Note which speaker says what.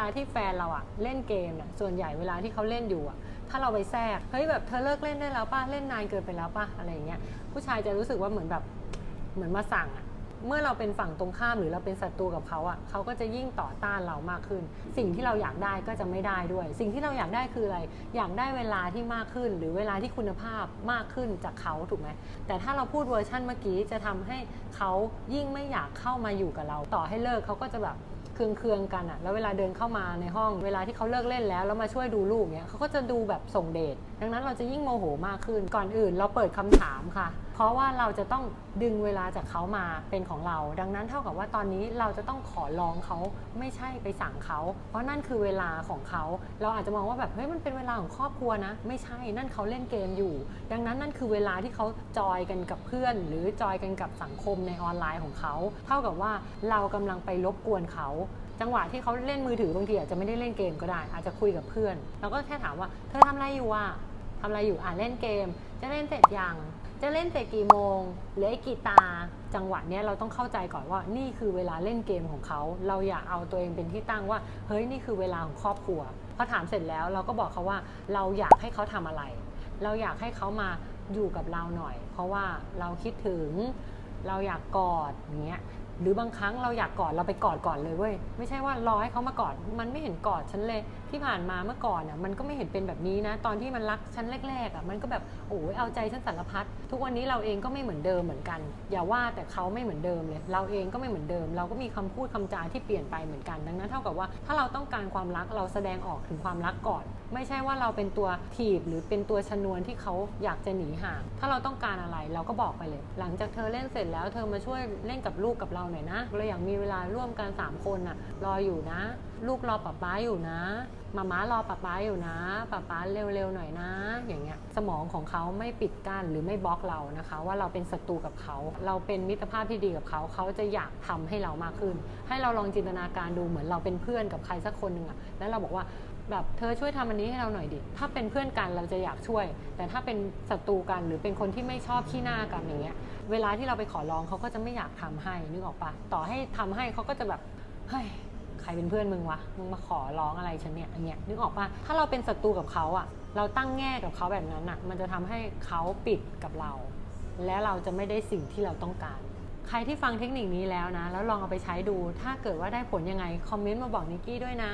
Speaker 1: ลาที่แฟนเราอะเล่นเกมน่ะส่วนใหญ่เวลาที่เขาเล่นอยู่อะถ้าเราไปแทรกเฮ้ยแบบเธอเลิกเล่นได้แล้วป่ะเล่นนานเกินไปแล้วป่ะอะไรอย่างเงี้ยผู้ชายจะรู้สึกว่าเหมือนแบบเหมือนมาสั่งอะเมื่อเราเป็นฝั่งตรงข้ามหรือเราเป็นศัตรูกับเขาอะเขาก็จะยิ่งต่อต้านเรามากขึ้น สิ่งที่เราอยากได้ก็จะไม่ได้ด้วย สิ่งที่เราอยากได้คืออะไร อยากได้เวลาที่มากขึ้น หรือเวลาที่คุณภาพมากขึ้นจากเขาถูกไหมแต่ถ้าเราพูดเวอร์ชั่นเมื่อกี้จะทำให้เขายิ่งไม่อยากเข้ามาอยู่กับเรา ต่อให้เลิกเขาก็จะแบบ เคืองๆกันอะแล้วเวลาเดินเข้ามาในห้องเวลาที่เขาเลิกเล่นแล้วแล้วมาช่วยดูลูกเนี้ยเขาก็จะดูแบบส่งเดชดังนั้นเราจะยิ่งโมโหมากขึ้นก่อนอื่น เราเปิดคำถามค่ะ ราะว่าเราจะต้องดึงเวลาจากเขามาเป็นของเรา ดังนั้นเท่ากับว่าตอนนี้เราจะต้องขอร้องเขาไม่ใช่ไปสั่งเขา เพราะนั่นคือเวลาของเขา เราอาจจะมองว่าแบบเฮ้ยมันเป็นเวลาของครอบครัวนะ ไม่ใช่นั่นเขาเล่นเกมอยู่ ดังนั้นนั่นคือเวลาที่เขาจอยกันกับเพื่อน หรือจอยกันกับสังคมในออนไลน์ของเขา เท่ากับว่าเรากำลังไปรบกวนเขาจังหวะที่เขาเล่นมือถือบางทีอาจจะไม่ได้เล่นเกมก็ได้ อาจจะคุยกับเพื่อน เราก็แค่ถามว่าเธอทำอะไรอยู่อะทำอะไรอยู่อะเล่นเกม จะเล่นเสร็จยัง จะเล่นเสร็จกี่โมงเหลืออีกกี่ตาจังหวะเนี้ยเราต้องเข้าใจก่อนว่านี่คือเวลาเล่นเกมของเขา เราอย่าเอาตัวเองเป็นที่ตั้งว่า เฮ้ยนี่คือเวลาของครอบครัวพอถามเสร็จแล้วเราก็บอกเขาว่าเราอยากให้เขาทำอะไร เราอยากให้เขามาอยู่กับเราหน่อย เพราะว่าเราคิดถึงเราอยากกอดอย่างเงี้ย หรือบางครั้งเราอยากกอดเราไปกอดก่อนเลยเว้ยไม่ใช่ว่ารอให้เขามากอดมันไม่เห็นกอดฉันเลยที่ผ่านมาเมื่อก่อนอะมันก็ไม่เห็นเป็นแบบนี้นะ ตอนที่มันรักฉันแรกๆอะมันก็แบบโอ้ยเอาใจฉันสารพัดทุกวันนี้เราเองก็ไม่เหมือนเดิมเหมือนกัน อย่าว่าแต่เขาไม่เหมือนเดิมเลย เราเองก็ไม่เหมือนเดิม เราก็มีคำพูดคำจาที่เปลี่ยนไปเหมือนกันดังนั้นเท่ากับว่าถ้าเราต้องการความรักเราแสดงออกถึงความรักก่อน ไม่ใช่ว่าเราเป็นตัวถีบหรือเป็นตัวชนวนที่เขาอยากจะหนีห่างถ้าเราต้องการอะไรเราก็บอกไปเลย หลังจากเธอเล่นเสร็จแล้วเธอมาช่วยเล่นกับลูกกับเราหน่อยนะ เราอยากมีเวลาร่วมกัน 3 คนน่ะรออยู่นะ ลูกรอป๊าป๊าอยู่นะมาม้ารอป๊าป๊าอยู่นะป๊าป๊าเร็วๆหน่อยนะ อย่างเงี้ยสมองของเขาไม่ปิดกั้นหรือไม่บล็อกเรานะคะ ว่าเราเป็นศัตรูกับเขา เราเป็นมิตรภาพที่ดีกับเขา เขาจะอยากทำให้เรามากขึ้น ให้เราลองจินตนาการดูเหมือนเราเป็นเพื่อนกับใครสักคนหนึ่งอะแล้วเราบอกว่าแบบเธอช่วยทำอันนี้ให้เราหน่อยดิ ถ้าเป็นเพื่อนกันเราจะอยากช่วย แต่ถ้าเป็นศัตรูกันหรือเป็นคนที่ไม่ชอบขี้หน้ากันอย่างเงี้ย เวลาที่เราไปขอร้องเขาก็จะไม่อยากทำให้นึกออกปะต่อให้ทำให้เขาก็จะแบบเฮ้ย ใครเป็นเพื่อนมึงวะ มึงมาขอร้องอะไรฉันเนี่ยอันเนี้ยนึกออกปะถ้าเราเป็นศัตรูกับเขาอะเราตั้งแง่กับเขาแบบนั้นอะมันจะทำให้เขาปิดกับเรา และเราจะไม่ได้สิ่งที่เราต้องการ ใครที่ฟังเทคนิคนี้แล้วนะ แล้วลองเอาไปใช้ดู ถ้าเกิดว่าได้ผลยังไง คอมเมนต์มาบอกนิกกี้ด้วยนะ